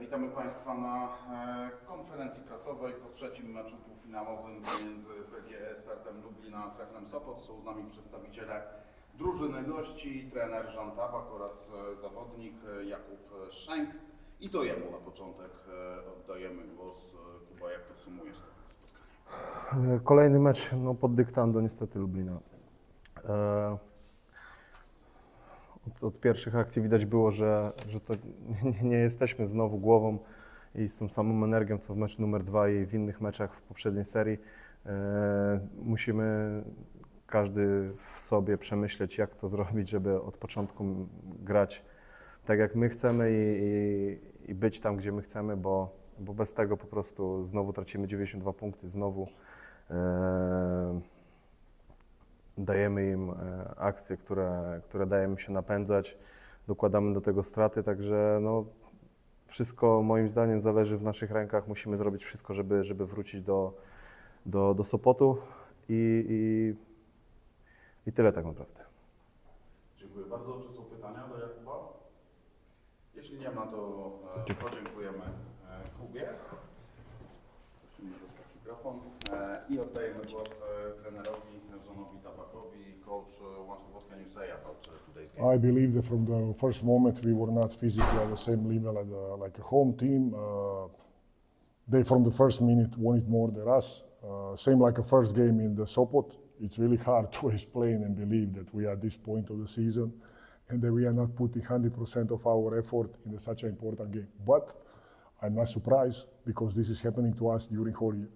Witamy Państwa na e, konferencji prasowej po trzecim meczu półfinałowym między PGE Startem Lublin a Treflem Sopot. Są z nami przedstawiciele drużyny gości, trener Żan Tabak oraz e, zawodnik e, Jakub Szenk. I to jemu na początek oddajemy głos. Kuba, jak podsumujesz to spotkanie? Kolejny mecz no, pod dyktando niestety Lublina. Od, od pierwszych akcji widać było, że, że to nie, nie jesteśmy znowu głową i z tą samą energią co w meczu numer dwa i w innych meczach w poprzedniej serii. E, musimy każdy w sobie przemyśleć, jak to zrobić, żeby od początku grać tak, jak my chcemy i, i, i być tam, gdzie my chcemy, bo, bo bez tego po prostu znowu tracimy 92 punkty, znowu e, dajemy im e, akcje, które, które dajemy się napędzać, dokładamy do tego straty, także no, wszystko moim zdaniem zależy w naszych rękach. Musimy zrobić wszystko, żeby, żeby wrócić do, do, do Sopotu i, i, i tyle tak naprawdę. Dziękuję bardzo. Czy są pytania do Jakuba? Jeśli nie ma, to e, mikrofon. I oddajemy głos trenerowi Żonowi Tabakowi. Coach, about today's game? I believe that from the first moment we were not physically at the same level as a, like a home team. Uh, they from the first minute wanted more than us. Uh, same like a first game in the Sopot. It's really hard to explain and believe that we are at this point of the season and that we are not putting 100% of our effort in such an important game. But I'm not surprised because this is happening to us during whole year.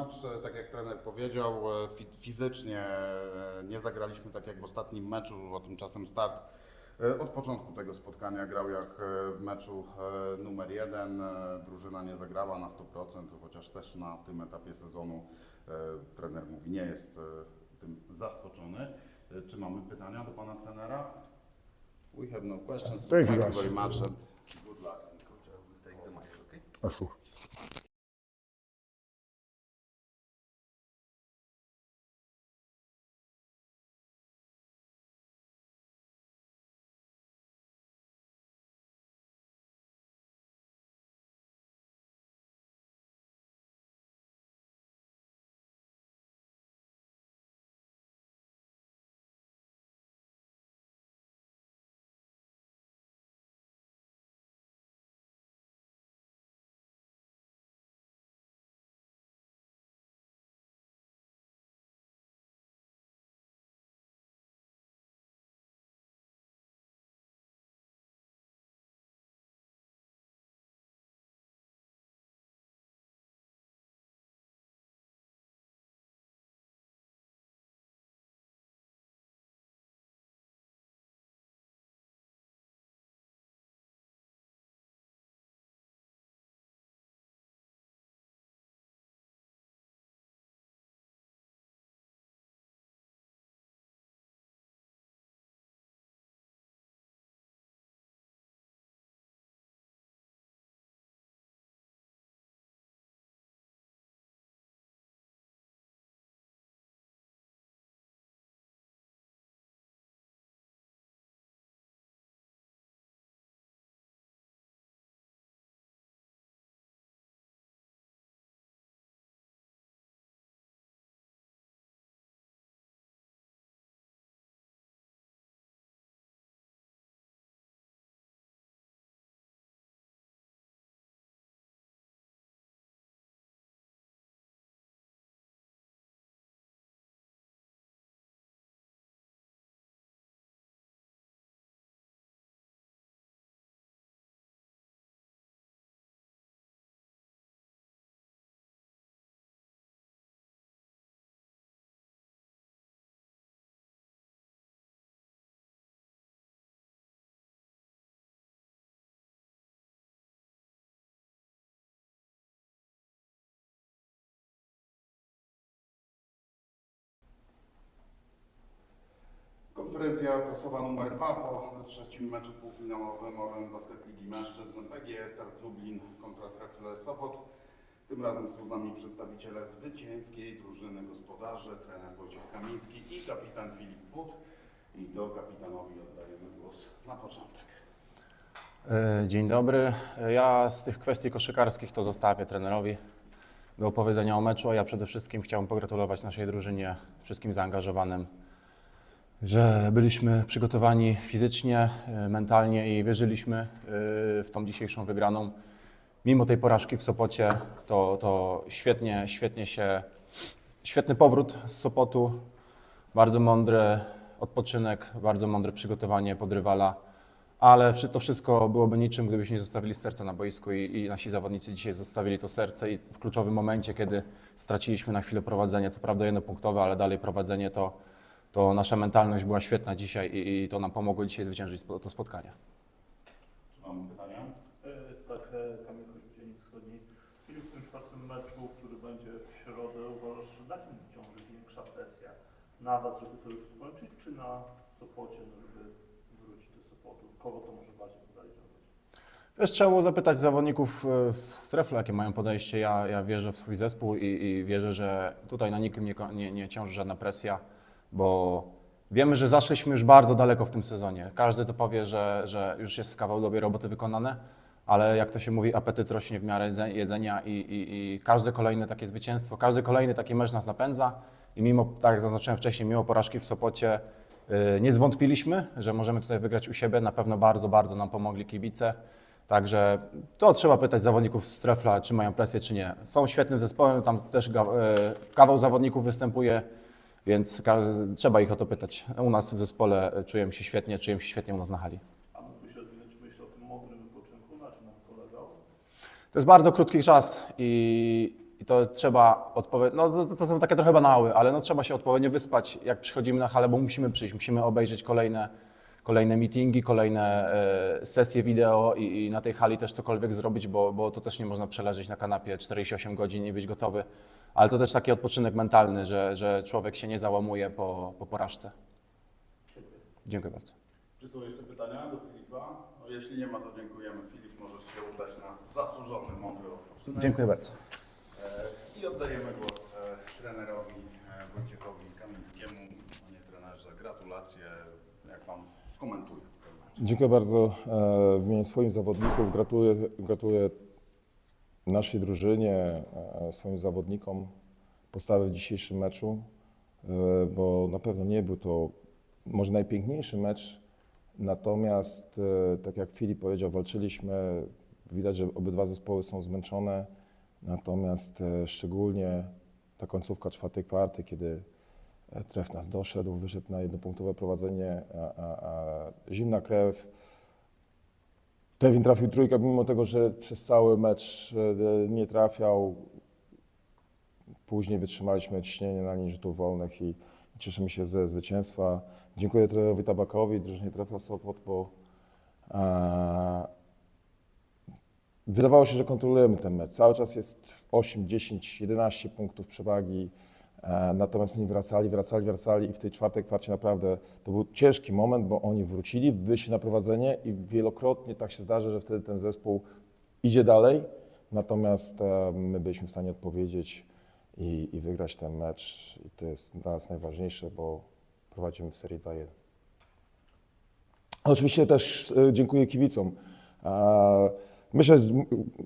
E, Tak jak trener powiedział, e, fi- fizycznie e, nie zagraliśmy tak jak w ostatnim meczu, a tymczasem start e, od początku tego spotkania grał jak w meczu numer jeden. Drużyna nie zagrała na 100%, chociaż też na tym etapie sezonu trener mówi, nie jest tym zaskoczony. Czy mamy pytania do pana trenera? We have no questions. Thank you, very much good luck. Coach, I will take the mic, okay? Uh, sure. Konferencja prasowa numer 2 po trzecim meczu półfinałowym Orlen Basket Ligi Mężczyzn PGE Start Lublin kontra Trefle Sopot. Tym razem są z nami przedstawiciele zwycięskiej drużyny gospodarzy, trener Wojciech Kamiński i kapitan Filip But. I do kapitanowi oddajemy głos na początek. E, Dzień dobry. E, Ja z tych kwestii koszykarskich to zostawię trenerowi do opowiedzenia o meczu, a ja przede wszystkim chciałbym pogratulować naszej drużynie, wszystkim zaangażowanym, że byliśmy przygotowani fizycznie, e, mentalnie i wierzyliśmy e, w tą dzisiejszą wygraną. Mimo tej porażki w Sopocie, to, to świetnie, świetnie się, świetny powrót z Sopotu, bardzo mądry odpoczynek, bardzo mądre przygotowanie pod rywala. Ale to wszystko byłoby niczym, gdybyśmy nie zostawili serca na boisku i, i nasi zawodnicy dzisiaj zostawili to serce i w kluczowym momencie, kiedy straciliśmy na chwilę prowadzenie, co prawda jednopunktowe, ale dalej prowadzenie, to, to nasza mentalność była świetna dzisiaj i, i to nam pomogło dzisiaj zwyciężyć spo- to spotkanie. Czy mamy pytania? E, Tak, e, Kamil Dziennik Wschodni. Filip, w tym czwartym meczu, który będzie w środę, uważasz, że na kim ciąży większa presja? Na Was, żeby to już skończyć, czy na Sopocie, no, żeby wrócić do Sopotu? Kogo to może bardziej podejrzewać? Też trzeba było zapytać zawodników e, z Trefla, jakie mają podejście. Ja, ja wierzę w swój zespół i, i wierzę, że tutaj na nikim nie, nie, nie ciąży żadna presja, bo wiemy, że zaszliśmy już bardzo daleko w tym sezonie. Każdy to powie, że, że już jest kawał dobrej roboty wykonane, ale jak to się mówi, apetyt rośnie w miarę jedze- jedzenia i, i, i każde kolejne takie zwycięstwo, każdy kolejny taki mecz nas napędza i mimo, tak jak zaznaczyłem wcześniej, mimo porażki w Sopocie, y, nie zwątpiliśmy, że możemy tutaj wygrać u siebie. Na pewno bardzo, bardzo nam pomogli kibice. Także to trzeba pytać zawodników z Trefla, czy mają presję, czy nie. Są świetnym zespołem, tam też e, kawał zawodników występuje, więc trzeba ich o to pytać. U nas w zespole czują się świetnie, czują się świetnie u nas na hali. A mógłbyś odwinąć myśl o tym mądrym wypoczynku, na czym on polegał? To jest bardzo krótki czas i, i to trzeba odpowiedzieć. No to, to są takie trochę banały, ale no trzeba się odpowiednio wyspać, jak przychodzimy na halę, bo musimy przyjść, musimy obejrzeć kolejne, kolejne meetingi, kolejne e, sesje wideo i, i na tej hali też cokolwiek zrobić, bo, bo to też nie można przeleżeć na kanapie 48 godzin i być gotowy. Ale to też taki odpoczynek mentalny, że, że człowiek się nie załamuje po, po porażce. Dziękuję bardzo. Czy są jeszcze pytania do Filipa? No, jeśli nie ma, to dziękujemy. Filip, możesz się udać na zasłużony, mądry odpoczynek. Dziękuję bardzo. E, I oddajemy głos e, trenerowi e, Wojciechowi Kamińskiemu. Panie trenerze, gratulacje. Jak Pan skomentuje? Dziękuję bardzo w imieniu swoich zawodników. Gratuluję, gratuluję naszej drużynie, e, swoim zawodnikom postawy w dzisiejszym meczu, e, bo na pewno nie był to może najpiękniejszy mecz, natomiast e, tak jak Filip powiedział, walczyliśmy. Widać, że obydwa zespoły są zmęczone, natomiast e, szczególnie ta końcówka czwartej kwarty, kiedy e, tref nas doszedł, wyszedł na jednopunktowe prowadzenie, a, a, a zimna krew. Tewin trafił trójkę, mimo tego, że przez cały mecz e, nie trafiał. Później wytrzymaliśmy ciśnienie na linii rzutów wolnych i cieszymy się ze zwycięstwa. Dziękuję trenerowi Tabakowi, drużynie Trefla Sopot, bo e, wydawało się, że kontrolujemy ten mecz. Cały czas jest 8, 10, 11 punktów przewagi. E, Natomiast oni wracali, wracali, wracali i w tej czwartej kwarcie naprawdę to był ciężki moment, bo oni wrócili, wyszli na prowadzenie i wielokrotnie tak się zdarza, że wtedy ten zespół idzie dalej. Natomiast e, my byliśmy w stanie odpowiedzieć i, i wygrać ten mecz. I to jest dla nas najważniejsze, bo prowadzimy w serii 2-1. Oczywiście też e, dziękuję kibicom. Myślę, że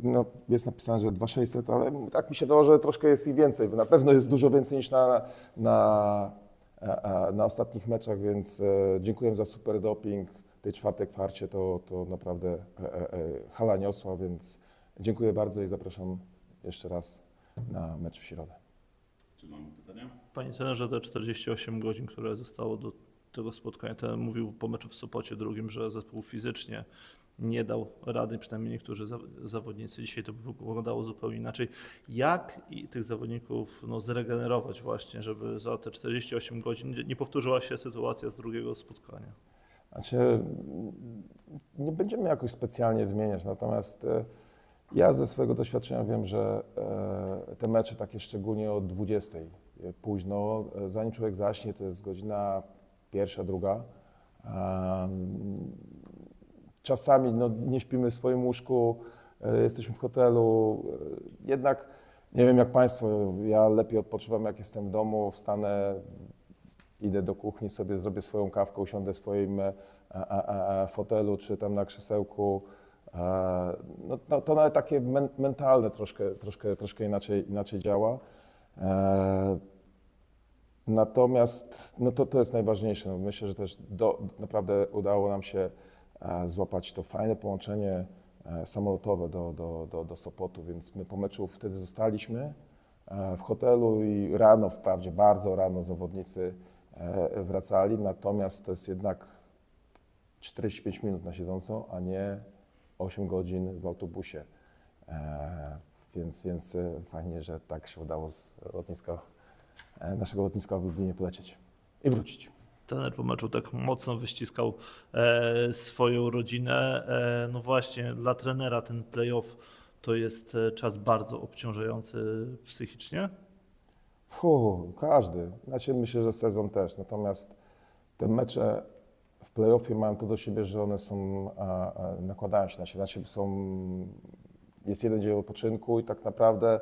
no, jest napisane, że 2600, ale tak mi się wydało, że troszkę jest ich więcej. Na pewno jest dużo więcej niż na, na, e, e, na ostatnich meczach, więc e, dziękuję za super doping. Tej czwartej kwarcie to, to naprawdę hala niosła, więc dziękuję bardzo i zapraszam jeszcze raz na mecz w środę. Czy mamy pytania? Panie trenerze, te 48 godzin, które zostało do tego spotkania, ten mówił po meczu w Sopocie drugim, że zespół fizycznie nie dał rady, przynajmniej niektórzy za- zawodnicy. Dzisiaj to wyglądało zupełnie inaczej. Jak tych zawodników no, zregenerować właśnie, żeby za te 48 godzin nie- powtórzyła się sytuacja z drugiego spotkania? Znaczy, nie będziemy jakoś specjalnie zmieniać, natomiast e, ja ze swojego doświadczenia wiem, że e, te mecze takie szczególnie od 20 e, późno, zanim człowiek zaśnie, to jest godzina pierwsza, druga. Czasami no, nie śpimy w swoim łóżku, e, jesteśmy w hotelu, e, jednak nie wiem jak Państwo, ja lepiej odpoczywam jak jestem w domu, wstanę, idę do kuchni, sobie zrobię swoją kawkę, usiądę w swoim e, fotelu czy tam na krzesełku, No, no, to nawet takie men, mentalne troszkę, troszkę, troszkę inaczej, inaczej działa. Natomiast no to, to jest najważniejsze. No myślę, że też do, naprawdę udało nam się złapać to fajne połączenie e, samolotowe do, do, do, do Sopotu, więc my po meczu wtedy zostaliśmy e, w hotelu i rano, wprawdzie bardzo rano zawodnicy e, wracali, natomiast to jest jednak 45 minut na siedząco, a nie 8 godzin w autobusie. E, Więc, więc e, fajnie, że tak się udało z lotniska, e, naszego lotniska w Lublinie polecieć i wrócić. Trener po meczu tak mocno wyściskał e, swoją rodzinę. E, no właśnie, dla trenera ten playoff to jest e, czas bardzo obciążający psychicznie. Każdy. Znaczy myślę, że sezon też. Natomiast te mecze w playoffie mają to do siebie, że one są, nakładają się na siebie. Znaczy są, jest jeden dzień odpoczynku i tak naprawdę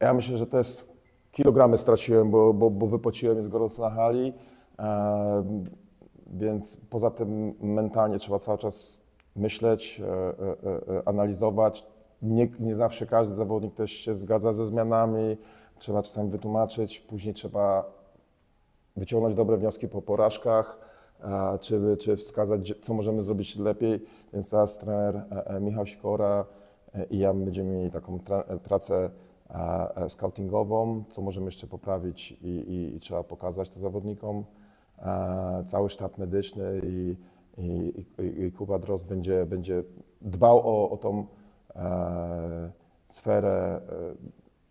ja myślę, że to jest kilogramy straciłem, bo, bo, bo wypociłem gorąco na hali. E, więc poza tym mentalnie trzeba cały czas myśleć, e, e, e, analizować. Nie, nie zawsze każdy zawodnik też się zgadza ze zmianami. Trzeba czasami wytłumaczyć, później trzeba wyciągnąć dobre wnioski po porażkach, e, czy, czy wskazać, co możemy zrobić lepiej. Więc teraz trener e, e, Michał Sikora e, i ja będziemy mieli taką e, pracę e, e, scoutingową, co możemy jeszcze poprawić i, i, i trzeba pokazać to zawodnikom. E, Cały sztab medyczny i, i, i, Kuba Drost będzie, będzie dbał o, o tą e, sferę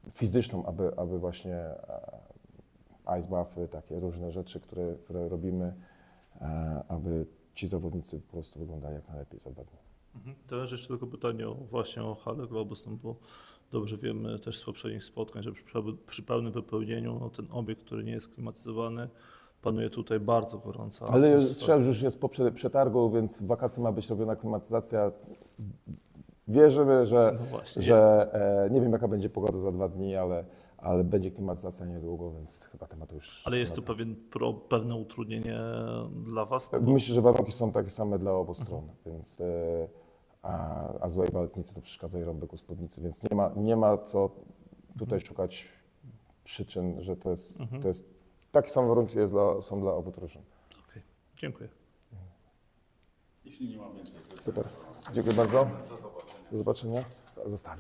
e, fizyczną, aby, aby właśnie e, ice buffy, takie różne rzeczy, które, które robimy, e, aby ci zawodnicy po prostu wyglądali jak najlepiej za dwa dni. Mhm. Teraz jeszcze tylko pytanie o, właśnie o halę Globus, no bo dobrze wiemy też z poprzednich spotkań, że przy, przy pełnym wypełnieniu no, ten obiekt, który nie jest klimatyzowany, panuje tutaj bardzo gorąca Ale atmosfera. strzel już jest po prze- przetargu, więc w wakacje ma być robiona klimatyzacja. Wierzymy, że, No że e, nie wiem jaka będzie pogoda za dwa dni, ale, ale będzie klimatyzacja niedługo, więc chyba temat już. Ale jest to pewien pro, pewne utrudnienie dla Was? No bo- Myślę, że warunki są takie same dla obu stron, więc e, a, a złej baletnicy to przeszkadza i rąbek u spódnicy, więc nie ma, nie ma co tutaj szukać przyczyn, że to jest, to jest takie same warunki jest dla, są dla obu drużyn. Okej, Dziękuję. Jeśli nie ma więcej Super. Dziękuję bardzo. Do zobaczenia. Zostawię.